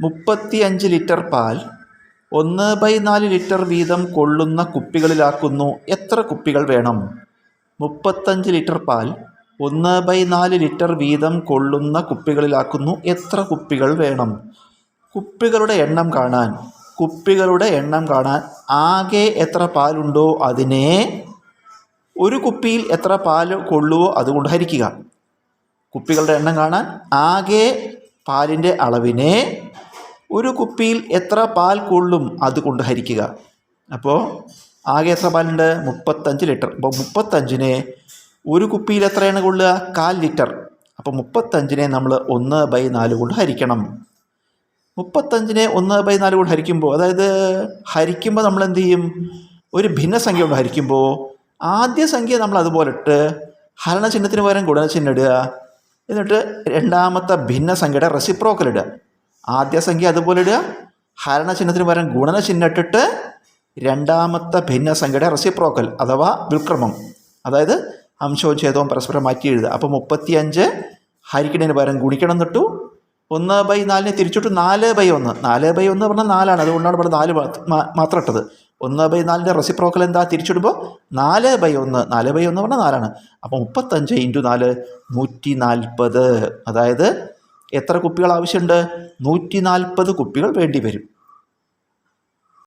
മുപ്പത്തി അഞ്ച് ലിറ്റർ പാൽ ഒന്ന് ബൈ നാല് ലിറ്റർ വീതം കൊള്ളുന്ന കുപ്പികളിലാക്കുന്നു. എത്ര കുപ്പികൾ വേണം? മുപ്പത്തഞ്ച് ലിറ്റർ പാൽ ഒന്ന് ബൈ നാല് ലിറ്റർ വീതം കൊള്ളുന്ന കുപ്പികളിലാക്കുന്നു. എത്ര കുപ്പികൾ വേണം? കുപ്പികളുടെ എണ്ണം കാണാൻ കുപ്പികളുടെ എണ്ണം കാണാൻ ആകെ എത്ര പാലുണ്ടോ അതിനെ ഒരു കുപ്പിയിൽ എത്ര പാൽ കൊള്ളുവോ അതുകൊണ്ട് ഹരിക്കുക. കുപ്പികളുടെ എണ്ണം കാണാൻ ആകെ പാലിന്റെ അളവിനെ ഒരു കുപ്പിയിൽ എത്ര പാൽ കൊള്ളും അതുകൊണ്ട് ഹരിക്കുക അപ്പോൾ ആകെ എത്ര പാലുണ്ട്? മുപ്പത്തഞ്ച് ലിറ്റർ. അപ്പോൾ മുപ്പത്തഞ്ചിനെ ഒരു കുപ്പിയിൽ എത്രയാണ് കൊള്ളുക? കാൽ ലിറ്റർ. അപ്പോൾ മുപ്പത്തഞ്ചിനെ നമ്മൾ ഒന്ന് ബൈ നാല് കൊണ്ട് ഹരിക്കണം. മുപ്പത്തഞ്ചിനെ ഒന്ന് ബൈ നാല് കൊണ്ട് ഹരിക്കുമ്പോൾ അതായത് ഹരിക്കുമ്പോൾ നമ്മൾ എന്ത് ചെയ്യും? ഒരു ഭിന്നസംഖ്യ കൊണ്ട് ഹരിക്കുമ്പോൾ ആദ്യ സംഖ്യ നമ്മൾ അതുപോലെ ഇട്ട് ഹരണചിഹ്നത്തിന് പകരം ഗുണചിഹ്നം ഇടുക. എന്നിട്ട് രണ്ടാമത്തെ ഭിന്നസംഖ്യയുടെ റെസിപ്രോക്കൽ ഇടുക. ആദ്യ സംഖ്യ അതുപോലെ ഇടുക. ഹരണചിഹ്നത്തിന് പകരം ഗുണന ഗുണനചിഹ്നം ഇട്ടിട്ട് രണ്ടാമത്തെ ഭിന്നസംഖ്യയുടെ റെസിപ്രോക്കൽ അഥവാ വിൽക്രമം അതായത് അംശവും ഛേദവും പരസ്പരം മാറ്റി എഴുതുക. അപ്പോൾ മുപ്പത്തിയഞ്ച് ഹരിക്കണതിന് പകരം ഗുണിക്കണം എന്നിട്ടു ഒന്ന് ബൈ നാലിനെ തിരിച്ചിട്ട്. നാല് ബൈ ഒന്ന്. നാല് ബൈ ഒന്ന് പറഞ്ഞാൽ നാലാണ്. അതുകൊണ്ടാണ് ഇവിടെ നാല് മാത്രം ഇട്ടത്. ഒന്ന് ബൈ നാലിന്റെ റെസിപ്രോക്കൽ എന്താ? തിരിച്ചിടുമ്പോൾ നാല് ബൈ ഒന്ന്. നാല് ബൈ ഒന്ന് പറഞ്ഞാൽ നാലാണ്. അപ്പോൾ മുപ്പത്തഞ്ച് ഇന്റു നാല് നൂറ്റി നാൽപ്പത് അതായത് എത്ര കുപ്പികൾ ആവശ്യമുണ്ട്? നൂറ്റി നാൽപ്പത് കുപ്പികൾ വേണ്ടി വരും